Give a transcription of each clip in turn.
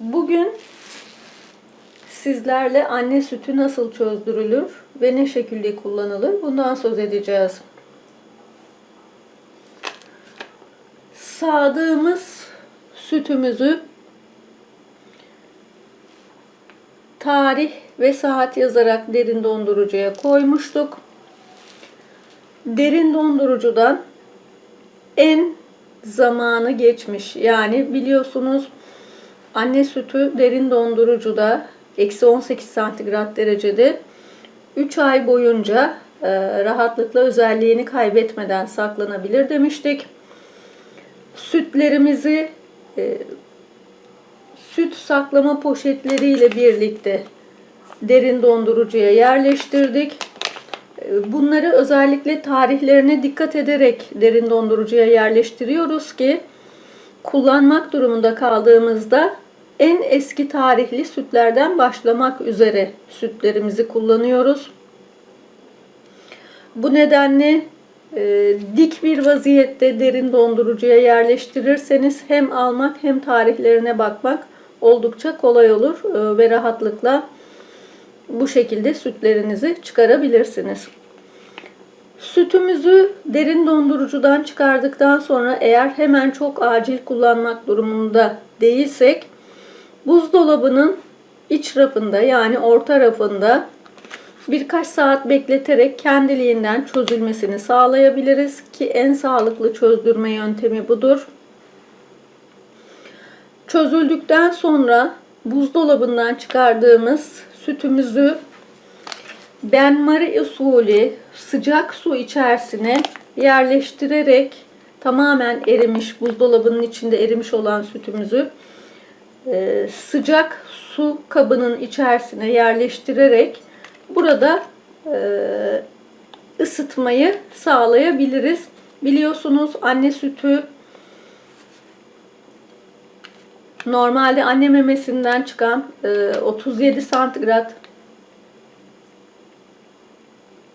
Bugün sizlerle anne sütü nasıl çözdürülür ve ne şekilde kullanılır bundan söz edeceğiz. Sağdığımız sütümüzü tarih ve saat yazarak derin dondurucuya koymuştuk. Derin dondurucudan en zamanı geçmiş. Yani biliyorsunuz anne sütü derin dondurucuda eksi 18 santigrat derecede 3 ay boyunca e, rahatlıkla özelliğini kaybetmeden saklanabilir demiştik. Sütlerimizi e, süt saklama poşetleriyle birlikte derin dondurucuya yerleştirdik. E, Bunları özellikle tarihlerine dikkat ederek derin dondurucuya yerleştiriyoruz ki kullanmak durumunda kaldığımızda en eski tarihli sütlerden başlamak üzere sütlerimizi kullanıyoruz. Bu nedenle e, dik bir vaziyette derin dondurucuya yerleştirirseniz hem almak hem tarihlerine bakmak oldukça kolay olur e, ve rahatlıkla bu şekilde sütlerinizi çıkarabilirsiniz. Sütümüzü derin dondurucudan çıkardıktan sonra eğer hemen çok acil kullanmak durumunda değilsek buzdolabının iç rafında yani orta rafında birkaç saat bekleterek kendiliğinden çözülmesini sağlayabiliriz ki en sağlıklı çözdürme yöntemi budur. Çözüldükten sonra buzdolabından çıkardığımız sütümüzü benmari usulü sıcak su içerisine yerleştirerek tamamen erimiş buzdolabının içinde erimiş olan sütümüzü e, sıcak su kabının içerisine yerleştirerek burada e, ısıtmayı sağlayabiliriz. Biliyorsunuz anne sütü normalde anne memesinden çıkan e, 37 santigrat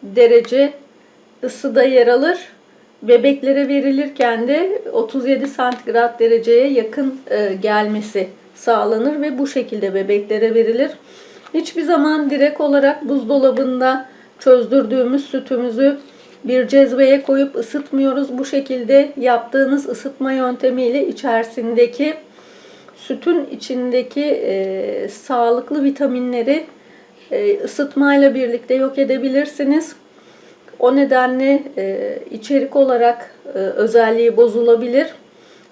derece ısıda yer alır. Bebeklere verilirken de 37 santigrat dereceye yakın e, gelmesi sağlanır ve bu şekilde bebeklere verilir. Hiçbir zaman direkt olarak buzdolabında çözdürdüğümüz sütümüzü bir cezveye koyup ısıtmıyoruz. Bu şekilde yaptığınız ısıtma yöntemiyle içerisindeki sütün içindeki e, sağlıklı vitaminleri ısıtmayla birlikte yok edebilirsiniz. O nedenle e, içerik olarak e, özelliği bozulabilir.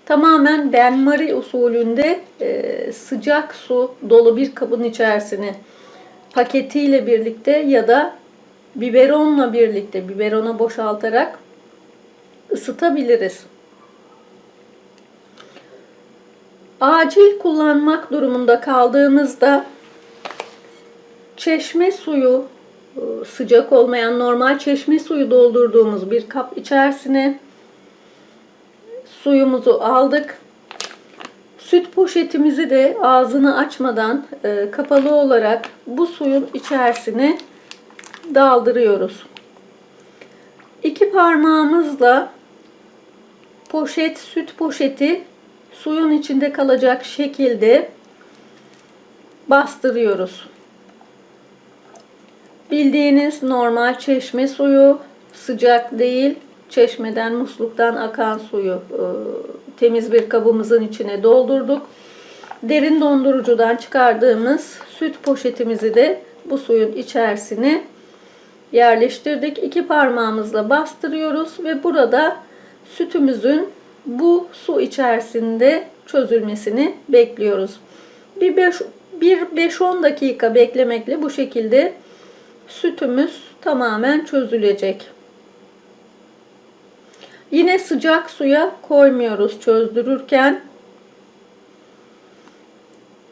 Tamamen benmari usulünde e, sıcak su dolu bir kabın içerisine paketiyle birlikte ya da biberonla birlikte biberona boşaltarak ısıtabiliriz. Acil kullanmak durumunda kaldığımızda çeşme suyu e, sıcak olmayan normal çeşme suyu doldurduğumuz bir kap içerisine suyumuzu aldık. Süt poşetimizi de ağzını açmadan e, kapalı olarak bu suyun içerisine daldırıyoruz. İki parmağımızla poşet, süt poşeti suyun içinde kalacak şekilde bastırıyoruz. Bildiğiniz normal çeşme suyu sıcak değil. Çeşmeden, musluktan akan suyu e, temiz bir kabımızın içine doldurduk. Derin dondurucudan çıkardığımız süt poşetimizi de bu suyun içerisine yerleştirdik. İki parmağımızla bastırıyoruz ve burada sütümüzün bu su içerisinde çözülmesini bekliyoruz. Bir 5-10 dakika beklemekle bu şekilde sütümüz tamamen çözülecek. Yine sıcak suya koymuyoruz çözdürürken.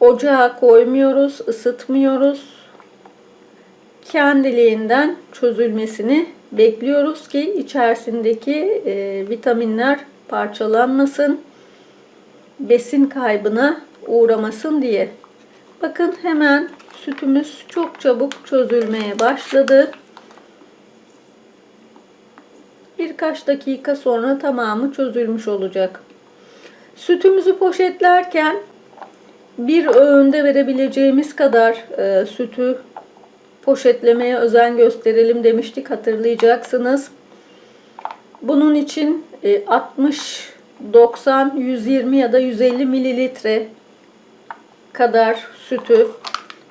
Ocağa koymuyoruz, ısıtmıyoruz. Kendiliğinden çözülmesini bekliyoruz ki içerisindeki e, vitaminler parçalanmasın, besin kaybına uğramasın diye. Bakın hemen sütümüz çok çabuk çözülmeye başladı. Birkaç dakika sonra tamamı çözülmüş olacak. Sütümüzü poşetlerken bir öğünde verebileceğimiz kadar e, sütü poşetlemeye özen gösterelim demiştik hatırlayacaksınız. Bunun için e, 60, 90, 120 ya da 150 mililitre kadar sütü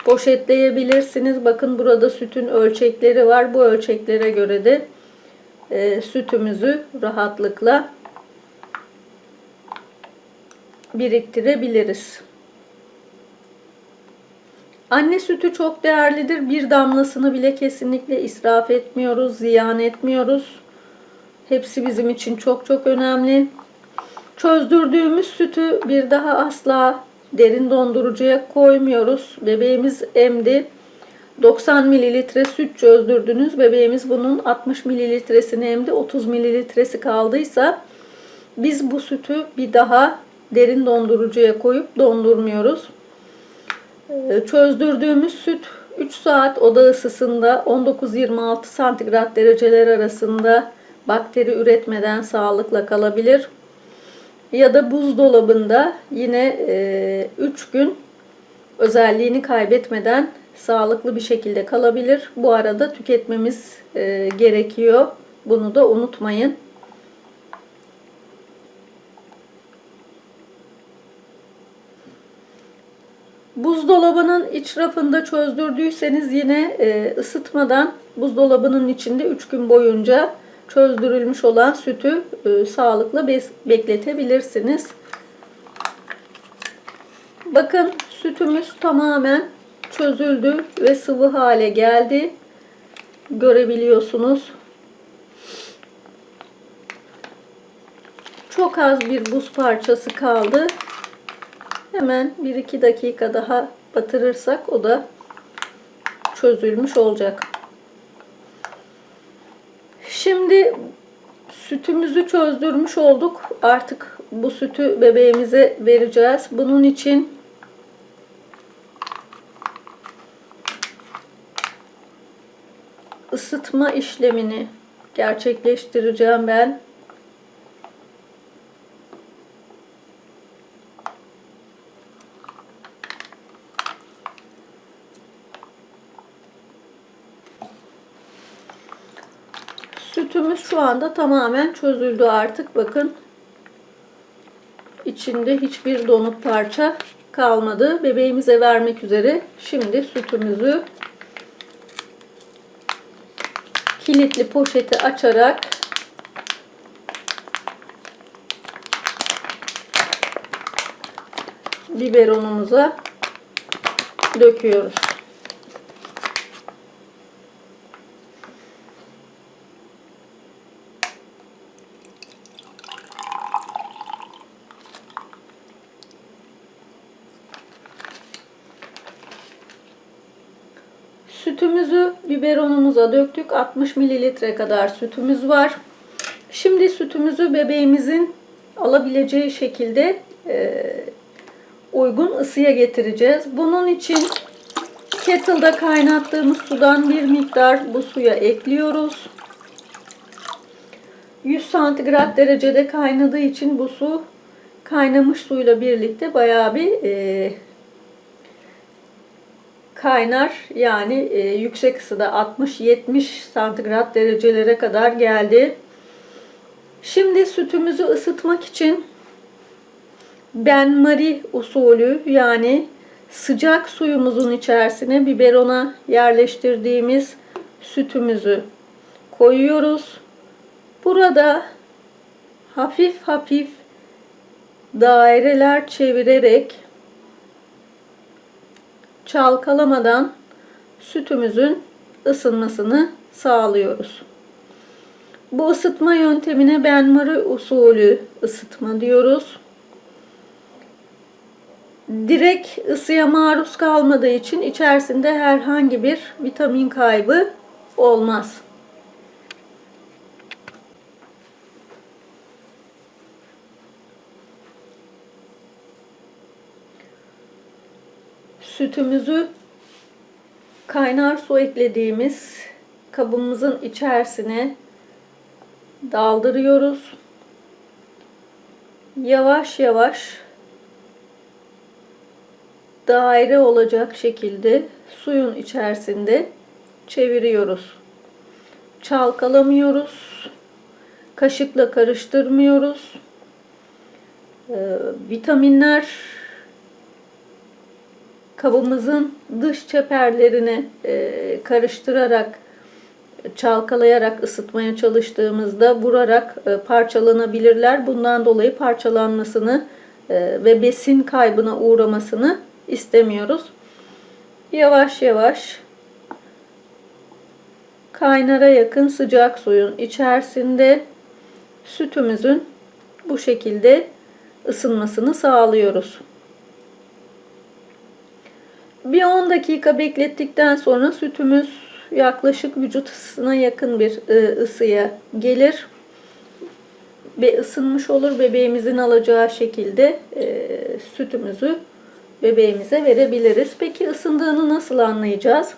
poşetleyebilirsiniz. Bakın burada sütün ölçekleri var. Bu ölçeklere göre de e, sütümüzü rahatlıkla biriktirebiliriz. Anne sütü çok değerlidir. Bir damlasını bile kesinlikle israf etmiyoruz, ziyan etmiyoruz. Hepsi bizim için çok çok önemli. Çözdürdüğümüz sütü bir daha asla derin dondurucuya koymuyoruz. Bebeğimiz emdi. 90 mililitre süt çözdürdünüz. Bebeğimiz bunun 60 mililitresini emdi. 30 mililitresi kaldıysa biz bu sütü bir daha derin dondurucuya koyup dondurmuyoruz. Ee, çözdürdüğümüz süt 3 saat oda ısısında 19-26 santigrat dereceler arasında bakteri üretmeden sağlıkla kalabilir. Ya da buzdolabında yine 3 gün özelliğini kaybetmeden sağlıklı bir şekilde kalabilir. Bu arada tüketmemiz e, gerekiyor. Bunu da unutmayın. Buzdolabının iç rafında çözdürdüyseniz yine e, ısıtmadan buzdolabının içinde 3 gün boyunca çözdürülmüş olan sütü e, sağlıkla bekletebilirsiniz. Bakın sütümüz tamamen çözüldü ve sıvı hale geldi. Görebiliyorsunuz. Çok az bir buz parçası kaldı. Hemen 1-2 dakika daha batırırsak o da çözülmüş olacak. Şimdi sütümüzü çözdürmüş olduk. Artık bu sütü bebeğimize vereceğiz. Bunun için ısıtma işlemini gerçekleştireceğim ben. Sütümüz şu anda tamamen çözüldü artık. Bakın içinde hiçbir donuk parça kalmadı. Bebeğimize vermek üzere. Şimdi sütümüzü kilitli poşeti açarak biberonumuza döküyoruz. Sütümüzü biberonumuza döktük. 60 mililitre kadar sütümüz var. Şimdi sütümüzü bebeğimizin alabileceği şekilde e, uygun ısıya getireceğiz. Bunun için kettle'da kaynattığımız sudan bir miktar bu suya ekliyoruz. 100 santigrat derecede kaynadığı için bu su kaynamış suyla birlikte bayağı bir e, kaynar. Yani e, yüksek ısıda 60-70 santigrat derecelere kadar geldi. Şimdi sütümüzü ısıtmak için benmari usulü yani sıcak suyumuzun içerisine biberona yerleştirdiğimiz sütümüzü koyuyoruz. Burada hafif hafif daireler çevirerek çalkalamadan sütümüzün ısınmasını sağlıyoruz. Bu ısıtma yöntemine benmari usulü ısıtma diyoruz. Direkt ısıya maruz kalmadığı için içerisinde herhangi bir vitamin kaybı olmaz. Sütümüzü kaynar su eklediğimiz kabımızın içerisine daldırıyoruz. Yavaş yavaş daire olacak şekilde suyun içerisinde çeviriyoruz. Çalkalamıyoruz. Kaşıkla karıştırmıyoruz. Ee, vitaminler kabımızın dış çeperlerini e, karıştırarak çalkalayarak ısıtmaya çalıştığımızda vurarak e, parçalanabilirler. Bundan dolayı parçalanmasını e, ve besin kaybına uğramasını istemiyoruz. Yavaş yavaş kaynara yakın sıcak suyun içerisinde sütümüzün bu şekilde ısınmasını sağlıyoruz. Bir 10 dakika beklettikten sonra sütümüz yaklaşık vücut ısısına yakın bir e, ısıya gelir ve ısınmış olur. Bebeğimizin alacağı şekilde e, sütümüzü bebeğimize verebiliriz. Peki ısındığını nasıl anlayacağız?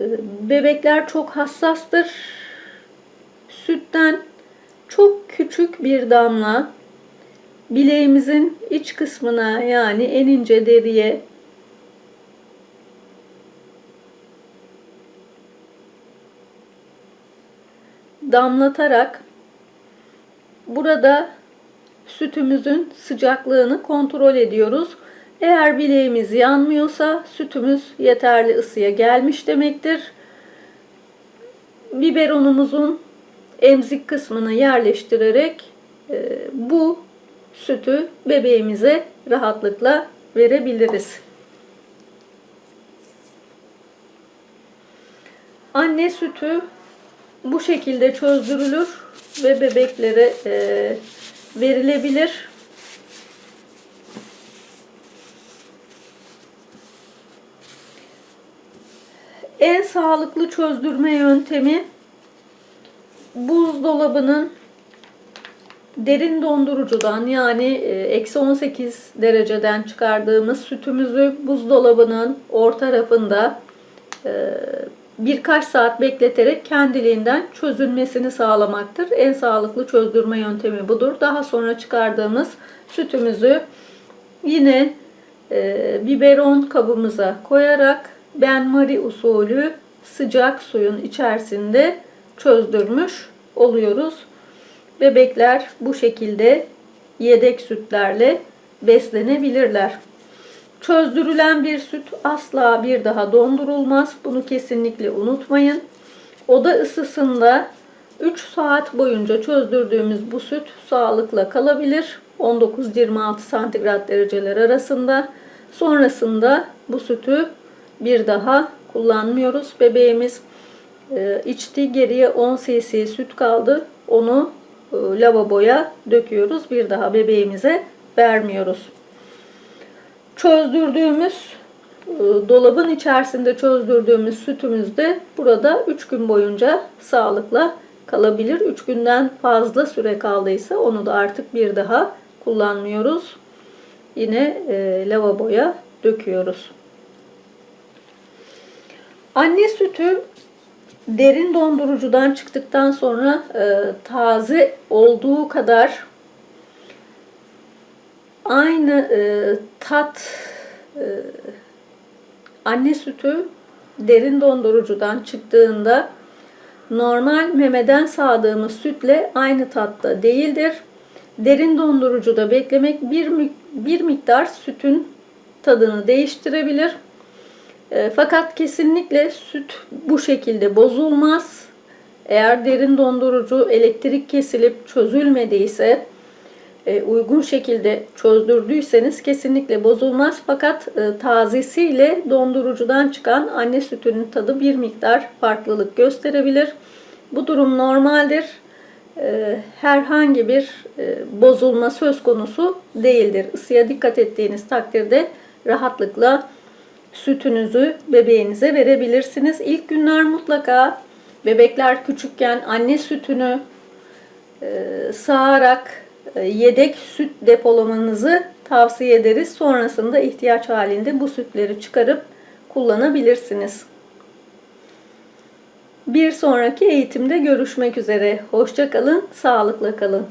E, bebekler çok hassastır. Sütten çok küçük bir damla bileğimizin iç kısmına yani en ince deriye damlatarak burada sütümüzün sıcaklığını kontrol ediyoruz. Eğer bileğimiz yanmıyorsa sütümüz yeterli ısıya gelmiş demektir. Biberonumuzun emzik kısmını yerleştirerek e, bu sütü bebeğimize rahatlıkla verebiliriz. Anne sütü bu şekilde çözdürülür ve bebeklere e, verilebilir. En sağlıklı çözdürme yöntemi buzdolabının derin dondurucudan yani e, eksi 18 dereceden çıkardığımız sütümüzü buzdolabının orta rafında e, birkaç saat bekleterek kendiliğinden çözülmesini sağlamaktır. En sağlıklı çözdürme yöntemi budur. Daha sonra çıkardığımız sütümüzü yine e, biberon kabımıza koyarak benmari usulü sıcak suyun içerisinde çözdürmüş oluyoruz. Bebekler bu şekilde yedek sütlerle beslenebilirler. Çözdürülen bir süt asla bir daha dondurulmaz. Bunu kesinlikle unutmayın. Oda ısısında 3 saat boyunca çözdürdüğümüz bu süt sağlıkla kalabilir. 19-26 santigrat dereceler arasında. Sonrasında bu sütü bir daha kullanmıyoruz. Bebeğimiz e, içti geriye 10 cc süt kaldı. Onu e, lavaboya döküyoruz. Bir daha bebeğimize vermiyoruz çözdürdüğümüz e, dolabın içerisinde çözdürdüğümüz sütümüz de burada 3 gün boyunca sağlıkla kalabilir. 3 günden fazla süre kaldıysa onu da artık bir daha kullanmıyoruz. Yine e, lavaboya döküyoruz. Anne sütü derin dondurucudan çıktıktan sonra e, taze olduğu kadar aynı e, tat e, anne sütü derin dondurucudan çıktığında normal memeden sağdığımız sütle aynı tatta değildir. Derin dondurucuda beklemek bir, bir miktar sütün tadını değiştirebilir. E, fakat kesinlikle süt bu şekilde bozulmaz. Eğer derin dondurucu elektrik kesilip çözülmediyse uygun şekilde çözdürdüyseniz kesinlikle bozulmaz. Fakat e, tazesiyle dondurucudan çıkan anne sütünün tadı bir miktar farklılık gösterebilir. Bu durum normaldir. E, herhangi bir bozulma söz konusu değildir. Isıya dikkat ettiğiniz takdirde rahatlıkla sütünüzü bebeğinize verebilirsiniz. İlk günler mutlaka bebekler küçükken anne sütünü sağarak e, yedek süt depolamanızı tavsiye ederiz. Sonrasında ihtiyaç halinde bu sütleri çıkarıp kullanabilirsiniz. Bir sonraki eğitimde görüşmek üzere. Hoşçakalın, sağlıkla kalın.